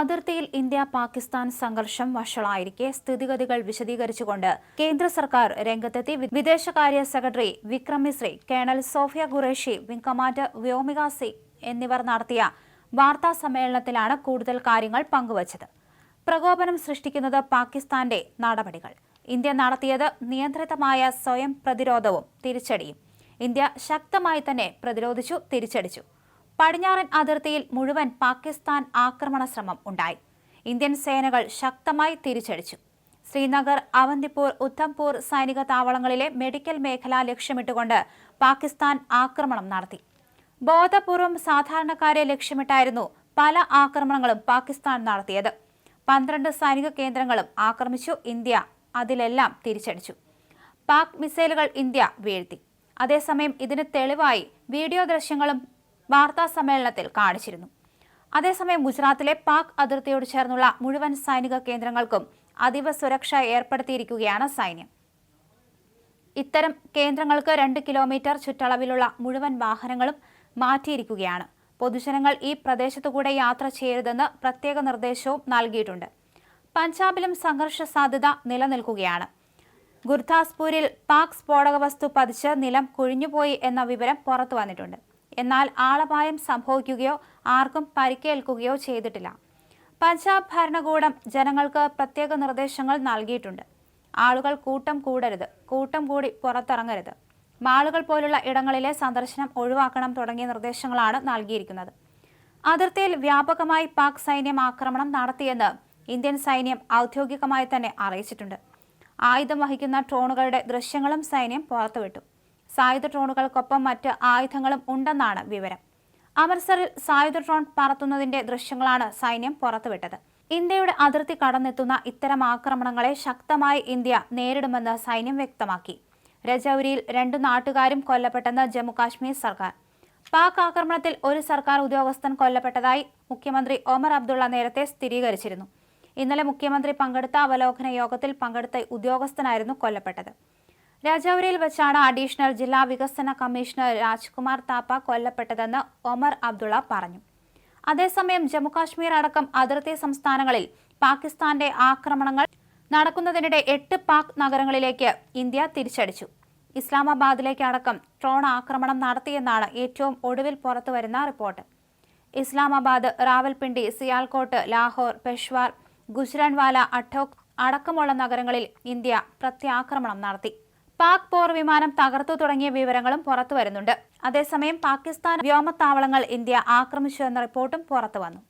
അതിർത്തിയിൽ ഇന്ത്യ പാകിസ്ഥാൻ സംഘർഷം വഷളായിരിക്കെ സ്ഥിതിഗതികൾ വിശദീകരിച്ചുകൊണ്ട് കേന്ദ്ര സർക്കാർ രംഗത്തെത്തി. വിദേശകാര്യ secretary Vikram Misri colonel Sofiya Qureshi wing commander Vyomika Singh എന്നിവർ നടത്തിയ വാർത്താ സമ്മേളനത്തിലാണ് കൂടുതൽ കാര്യങ്ങൾ പങ്കുവച്ചത്. പ്രകോപനം സൃഷ്ടിക്കുന്നത് പാകിസ്ഥാന്റെ നടപടികൾ. ഇന്ത്യ നടത്തിയത് നിയന്ത്രിതമായ സ്വയം പ്രതിരോധവും തിരിച്ചടിയും. ഇന്ത്യ ശക്തമായി തന്നെ പ്രതിരോധിച്ചു തിരിച്ചടിച്ചു. പടിഞ്ഞാറൻ അതിർത്തിയിൽ മുഴുവൻ പാകിസ്ഥാൻ ആക്രമണ ശ്രമം ഉണ്ടായി. ഇന്ത്യൻ സേനകൾ ശക്തമായി തിരിച്ചടിച്ചു. ശ്രീനഗർ അവന്തിപ്പൂർ ഉദ്ധംപൂർ സൈനിക താവളങ്ങളിലെ മെഡിക്കൽ മേഖല ലക്ഷ്യമിട്ടുകൊണ്ട് പാകിസ്ഥാൻ ആക്രമണം നടത്തി. ബോധപൂർവം സാധാരണക്കാരെ ലക്ഷ്യമിട്ടായിരുന്നു പല ആക്രമണങ്ങളും പാകിസ്ഥാൻ നടത്തിയത്. പന്ത്രണ്ട് സൈനിക കേന്ദ്രങ്ങളും ആക്രമിച്ചു ഇന്ത്യ അതിലെല്ലാം തിരിച്ചടിച്ചു. പാക് മിസൈലുകൾ ഇന്ത്യ വീഴ്ത്തി. അതേസമയം ഇതിന് തെളിവായി വീഡിയോ ദൃശ്യങ്ങളും വാർത്താ സമ്മേളനത്തിൽ കാണിച്ചിരുന്നു. അതേസമയം ഗുജറാത്തിലെ പാക് അതിർത്തിയോട് ചേർന്നുള്ള മുഴുവൻ സൈനിക കേന്ദ്രങ്ങൾക്കും അതീവ സുരക്ഷ ഏർപ്പെടുത്തിയിരിക്കുകയാണ് സൈന്യം. ഇത്തരം കേന്ദ്രങ്ങൾക്ക് രണ്ട് കിലോമീറ്റർ ചുറ്റളവിലുള്ള മുഴുവൻ വാഹനങ്ങളും മാറ്റിയിരിക്കുകയാണ്. പൊതുജനങ്ങൾ ഈ പ്രദേശത്തുകൂടെ യാത്ര ചെയ്യരുതെന്ന് പ്രത്യേക നിർദ്ദേശവും നൽകിയിട്ടുണ്ട്. പഞ്ചാബിലും സംഘർഷ സാധ്യത നിലനിൽക്കുകയാണ്. ഗുർദാസ്പൂരിൽ പാക് സ്ഫോടക വസ്തു പതിച്ച് നിലം കുഴിഞ്ഞുപോയി എന്ന വിവരം പുറത്തു വന്നിട്ടുണ്ട്. എന്നാൽ ആളപായം സംഭവിക്കുകയോ ആർക്കും പരിക്കേൽക്കുകയോ ചെയ്തിട്ടില്ല. പഞ്ചാബ് ഭരണകൂടം ജനങ്ങൾക്ക് പ്രത്യേക നിർദ്ദേശങ്ങൾ നൽകിയിട്ടുണ്ട്. ആളുകൾ കൂട്ടം കൂടരുത് കൂട്ടം കൂടി പുറത്തിറങ്ങരുത്. മാളുകൾ പോലുള്ള ഇടങ്ങളിലെ സന്ദർശനം ഒഴിവാക്കണം തുടങ്ങിയ നിർദ്ദേശങ്ങളാണ് നൽകിയിരിക്കുന്നത്. അതിർത്തിയിൽ വ്യാപകമായി പാക് സൈന്യം ആക്രമണം നടത്തിയെന്ന് ഇന്ത്യൻ സൈന്യം ഔദ്യോഗികമായി തന്നെ അറിയിച്ചിട്ടുണ്ട്. ആയുധം വഹിക്കുന്ന ഡ്രോണുകളുടെ ദൃശ്യങ്ങളും സൈന്യം പുറത്തുവിട്ടു. സായുധ ഡ്രോണുകൾക്കൊപ്പം മറ്റ് ആയുധങ്ങളും ഉണ്ടെന്നാണ് വിവരം. അമൃത്സറിൽ സായുധ ഡ്രോൺ പറത്തുന്നതിന്റെ ദൃശ്യങ്ങളാണ് സൈന്യം പുറത്തുവിട്ടത്. ഇന്ത്യയുടെ അതിർത്തി കടന്നെത്തുന്ന ഇത്തരം ആക്രമണങ്ങളെ ശക്തമായി ഇന്ത്യ നേരിടുമെന്ന് സൈന്യം വ്യക്തമാക്കി. രജൌരിയിൽ രണ്ടു നാട്ടുകാരും കൊല്ലപ്പെട്ടെന്ന് ജമ്മുകാശ്മീർ സർക്കാർ. പാക് ആക്രമണത്തിൽ ഒരു സർക്കാർ ഉദ്യോഗസ്ഥൻ കൊല്ലപ്പെട്ടതായി മുഖ്യമന്ത്രി ഒമർ അബ്ദുള്ള നേരത്തെ സ്ഥിരീകരിച്ചിരുന്നു. ഇന്നലെ മുഖ്യമന്ത്രി പങ്കെടുത്ത അവലോകന യോഗത്തിൽ പങ്കെടുത്ത ഉദ്യോഗസ്ഥനായിരുന്നു കൊല്ലപ്പെട്ടത്. രജൌരിയിൽ വെച്ചാണ് അഡീഷണൽ ജില്ലാ വികസന കമ്മീഷണർ രാജ്കുമാർ താപ്പ കൊല്ലപ്പെട്ടതെന്ന് ഒമർ അബ്ദുള്ള പറഞ്ഞു. അതേസമയം ജമ്മുകാശ്മീർ അടക്കം അതിർത്തി സംസ്ഥാനങ്ങളിൽ പാകിസ്ഥാന്റെ ആക്രമണങ്ങൾ നടക്കുന്നതിനിടെ എട്ട് പാക് നഗരങ്ങളിലേക്ക് ഇന്ത്യ തിരിച്ചടിച്ചു. ഇസ്ലാമാബാദിലേക്ക് അടക്കം ഡ്രോൺ ആക്രമണം നടത്തിയെന്നാണ് ഏറ്റവും ഒടുവിൽ പുറത്തുവരുന്ന റിപ്പോർട്ട്. ഇസ്ലാമാബാദ് റാവൽപിണ്ടി സിയാൽകോട്ട് ലാഹോർ പെഷ്വാർ ഗുജ്റാൻവാല അട്ടോക് അടക്കമുള്ള നഗരങ്ങളിൽ ഇന്ത്യ പ്രത്യാക്രമണം നടത്തി. പാക് പോർ വിമാനം തകർത്തു തുടങ്ങിയ വിവരങ്ങളും പുറത്തു വരുന്നുണ്ട് അതേസമയം പാകിസ്ഥാൻ വ്യോമത്താവളങ്ങൾ ഇന്ത്യ ആക്രമിച്ചു എന്ന റിപ്പോർട്ടും പുറത്തുവന്നു.